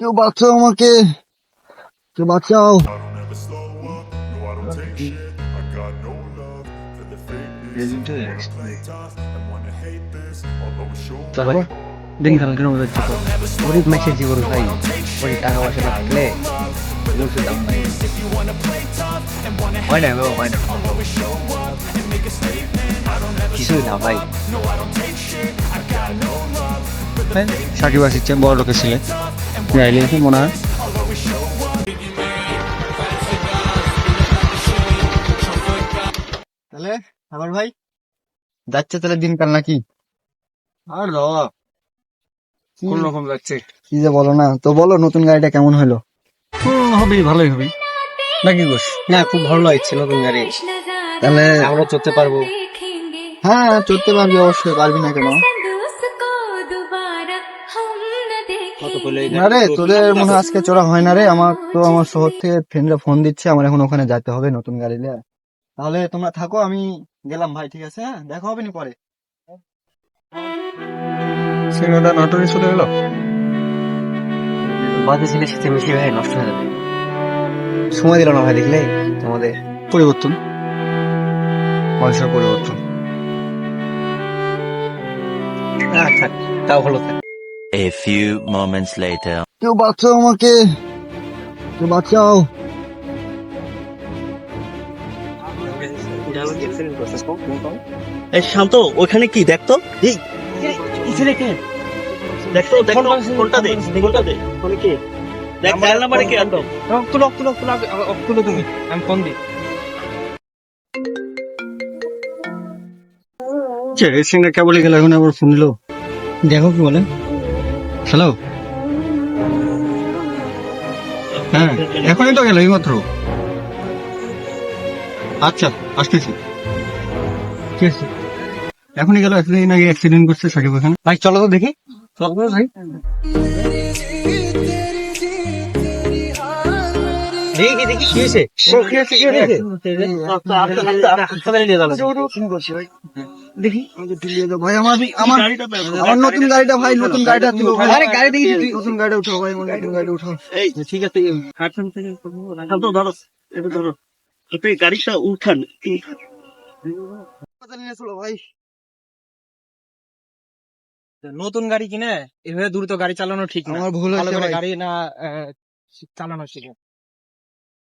কেউ বাঁচাও আমাকে কেউ বাঁচাও। দিন গরিব জীবন ভাই ওই টাকা পয়সা না থাকলে লোকের দাম নাই। হয় না বাবা হয় না। কিছুই না ভাই। সাকিব আসছে বড় লোকের যাইলে মনে হয়। তাহলে আবার ভাই? যাচ্ছে তাহলে দিনকাল নাকি? আর র কোন রকম যাচ্ছে? কি যে বলো না। তো বলো নতুন গাড়িটা কেমন হলো? হবে ভালোই হবে। নাকি গোস না খুব ভালো লাগছে নতুন গাড়ি। তাহলে আমরা চলতে পারব। হ্যাঁ চড়তে পারবি অবশ্যই। পারবি না কেন? না রে তোদের মনে আজকে চড়া হয় না রে? আমার তো আমার শহর থেকে ফ্রেন্ডরা ফোন দিচ্ছে আমার এখন ওখানে যেতে হবে নতুন গাড়ি নিয়ে। তাহলে তোমরা থাকো আমি গেলাম ভাই ঠিক আছে? হ্যাঁ দেখা হবে নি পরে। সিনেমাটা নাটকে চলে গেল বাদে ছেলের সাথে মিশে ভাই নষ্ট হয়ে যাবে। সময় দিল না ভাই দেখলে? তোমাদের পরিবর্তন। মানুষের পরিবর্তন। থাক তাও ভালো থাক। A few moments later. কেউ বাঁচাও আমাকে কেউ বাঁচাও এই শান্ত ওখানে কি? দেখতো এই ছেলেকে দেখতো দেখতো কোনটা দে কোনটা দে। কে? দেখ ডায়াল নাম্বারে কে আনতো? তুলো তুলো তুলো তুলো তুমি। আমি ফোন দিই এই সিংটা কেবলই গেল? এখন আবার ফোন দিলো। দেখো কি বলে। হ্যালো হ্যাঁ এখনই তো গেল, এইমাত্র। আচ্ছা আসতেছি। এখনই গেল, এতদিন আগে অ্যাক্সিডেন্ট করছে সাকিব এখানে ভাই, চলো তো দেখি। চলো ভাই দেখি দেখি কি হয়েছে? দেখি ভাই? আমার আমার আমার নতুন গাড়িটা ভাই নতুন গাড়িটা তুলো আরে গাড়ি দেখি নতুন গাড়িটা উঠো ভাই নতুন গাড়িটা উঠো এই ঠিক আছে হাটন থেকে ধরো এটা ধরো। আপনি গাড়িটা উঠান হাসপাতালে নিয়ে চলো ভাই। নতুন গাড়ি কিনে এভাবে দ্রুত গাড়ি চালানো ঠিক না। আমার ভুল গাড়ি না আহ, চালানো শিখে।